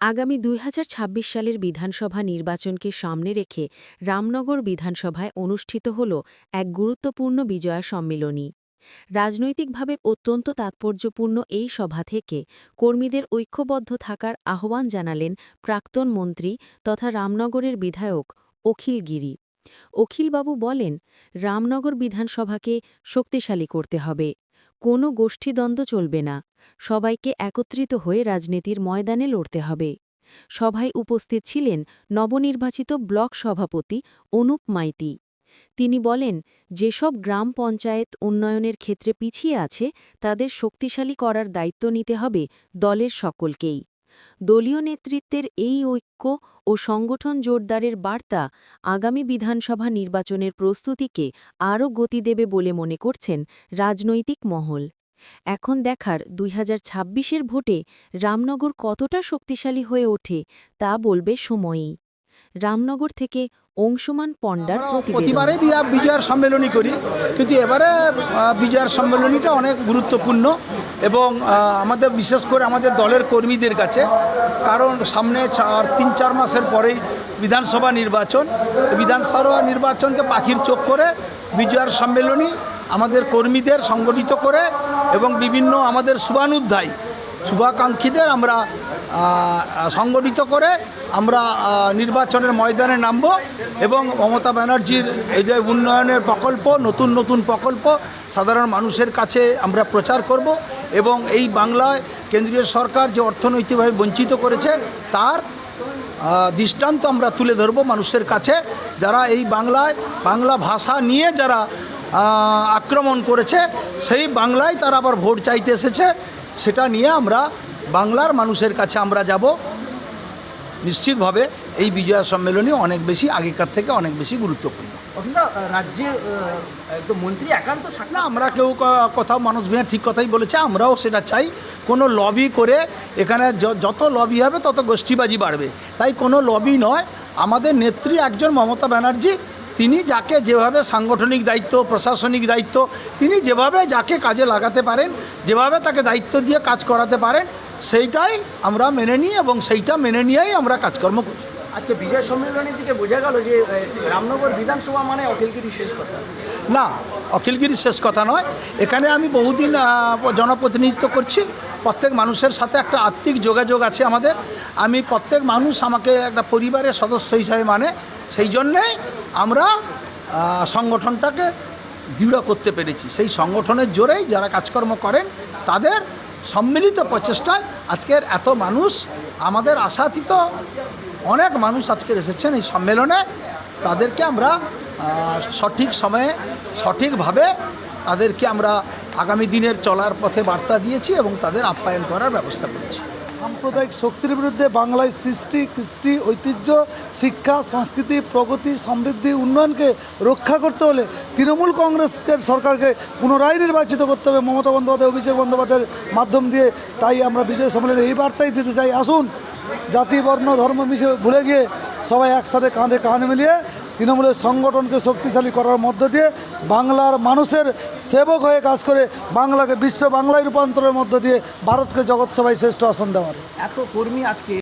আগামী দুই হাজার ছাব্বিশ সালের বিধানসভা নির্বাচনকে সামনে রেখে রামনগর বিধানসভায় অনুষ্ঠিত হল এক গুরুত্বপূর্ণ বিজয়া সম্মেলনী। রাজনৈতিকভাবে অত্যন্ত তাৎপর্যপূর্ণ এই সভা থেকে কর্মীদের ঐক্যবদ্ধ থাকার আহ্বান জানালেন প্রাক্তন মন্ত্রী তথা রামনগরের বিধায়ক অখিল গিরি। অখিলবাবু বলেন, রামনগর বিধানসভাকে শক্তিশালী করতে হবে। কোনো গোষ্ঠীদ্বন্দ্ব চলবে না। সবাইকে একত্রিত হয়ে রাজনীতির ময়দানে লড়তে হবে। সভায় উপস্থিত ছিলেন নবনির্বাচিত ব্লক সভাপতি অনুপ মাইতি। তিনি বলেন, যেসব গ্রাম পঞ্চায়েত উন্নয়নের ক্ষেত্রে পিছিয়ে আছে, তাদের শক্তিশালী করার দায়িত্ব নিতে হবে দলের সকলকেই। দলীয় নেতৃত্বের এই ঐক্য ও সংগঠন জোরদারের বার্তা আগামী বিধানসভা নির্বাচনের প্রস্তুতিকে আরও গতি দেবে বলে মনে করছেন রাজনৈতিক মহল। এখন দেখার দুই এর ভোটে রামনগর কতটা শক্তিশালী হয়ে ওঠে তা বলবে সময়ই। রামনগর থেকে অংশুমান পণ্ডার প্রতিবেদন। প্রতিবারে বিজয়ার সম্মেলনী করি কিন্তু এবারে বিজয়ার সম্মেলনীটা অনেক গুরুত্বপূর্ণ এবং আমাদের বিশেষ করে আমাদের দলের কর্মীদের কাছে কারণ সামনে চার তিন চার মাসের পরেই বিধানসভা নির্বাচন। বিধানসভা নির্বাচনকে পাখির চোখ করে বিজয়ার সম্মেলনী আমাদের কর্মীদের সংগঠিত করে এবং বিভিন্ন আমাদের শুভানুধ্যায় শুভাকাঙ্ক্ষীদের আমরা সংগঠিত করে আমরা নির্বাচনের ময়দানে নামব এবং মমতা ব্যানার্জির এই যে উন্নয়নের প্রকল্প, নতুন নতুন প্রকল্প সাধারণ মানুষের কাছে আমরা প্রচার করব এবং এই বাংলায় কেন্দ্রীয় সরকার যে অর্থনৈতিকভাবে বঞ্চিত করেছে, তার দৃষ্টান্ত আমরা তুলে ধরব মানুষের কাছে। যারা এই বাংলায়, বাংলা ভাষা নিয়ে যারা আক্রমণ করেছে, সেই বাংলায় তারা আবার ভোট চাইতে এসেছে, সেটা নিয়ে আমরা বাংলার মানুষের কাছে আমরা যাব নিশ্চিতভাবে এই বিজয়া সম্মেলনী অনেক বেশি আগেকার থেকে অনেক বেশি গুরুত্বপূর্ণ। রাজ্যের মন্ত্রী একান্ত না আমরা কেউ কোথাও মানুষ বিনা ঠিক কথাই বলেছে আমরাও সেটা চাই। কোনো লবি করে এখানে যত লবি হবে তত গোষ্ঠীবাজি বাড়বে। তাই কোনো লবি নয় আমাদের নেত্রী একজন মমতা ব্যানার্জি তিনি যাকে যেভাবে সাংগঠনিক দায়িত্ব প্রশাসনিক দায়িত্ব তিনি যেভাবে যাকে কাজে লাগাতে পারেন যেভাবে তাকে দায়িত্ব দিয়ে কাজ করাতে পারেন সেইটাই আমরা মেনে নিই এবং সেইটা মেনে নিয়েই আমরা কাজকর্ম করি। আজকে বিজয় সম্মেলনের দিকে বোঝা গেল যে রামনগর বিধানসভা মানে অখিলগিরি শেষ কথা। না অখিলগিরি শেষ কথা নয়। এখানে আমি বহুদিন জনপ্রতিনিধিত্ব করছি। প্রত্যেক মানুষের সাথে একটা আত্মিক যোগাযোগ আছে আমাদের। আমি প্রত্যেক মানুষ আমাকে একটা পরিবারের সদস্য হিসাবে মানে। সেই জন্যেই আমরা সংগঠনটাকে দৃঢ় করতে পেরেছি। সেই সংগঠনের জোরেই যারা কাজকর্ম করেন তাদের সম্মিলিত প্রচেষ্টায় আজকের এত মানুষ, আমাদের আশাতীত অনেক মানুষ আজকের এসেছেন এই সম্মেলনে। তাদেরকে আমরা সঠিক সময়ে, সঠিকভাবে তাদেরকে আমরা আগামী দিনের চলার পথে বার্তা দিয়েছি এবং তাদের আপ্যায়ন করার ব্যবস্থা করেছি। সাম্প্রদায়িক শক্তির বিরুদ্ধে বাংলায় সৃষ্টি, কৃষ্টি, ঐতিহ্য, শিক্ষা, সংস্কৃতি, প্রগতি, সমৃদ্ধি, উন্নয়নকে রক্ষা করতে হলে তৃণমূল কংগ্রেসের সরকারকে পুনরায় নির্বাচিত করতে হবে। মমতা বন্দ্যোপাধ্যায়, অভিষেক বন্দ্যোপাধ্যায়ের মাধ্যম দিয়ে তাই আমরা বিজয় সম্মেলনে এই বার্তাই দিতে চাই। আসুন, জাতি, বর্ণ, ধর্ম মিশে ভুলে গিয়ে সবাই একসাথে কাঁধে কাঁধ মিলিয়ে তৃণমূলের সংগঠনকে শক্তিশালী করার মধ্য দিয়ে বাংলার মানুষের সেবক হয়ে কাজ করে বাংলাকে বিশ্ব বাংলায় রূপান্তরের মধ্য দিয়ে ভারতকে জগৎসভায় শ্রেষ্ঠ আসন দেওয়ার। এত কর্মী আজকে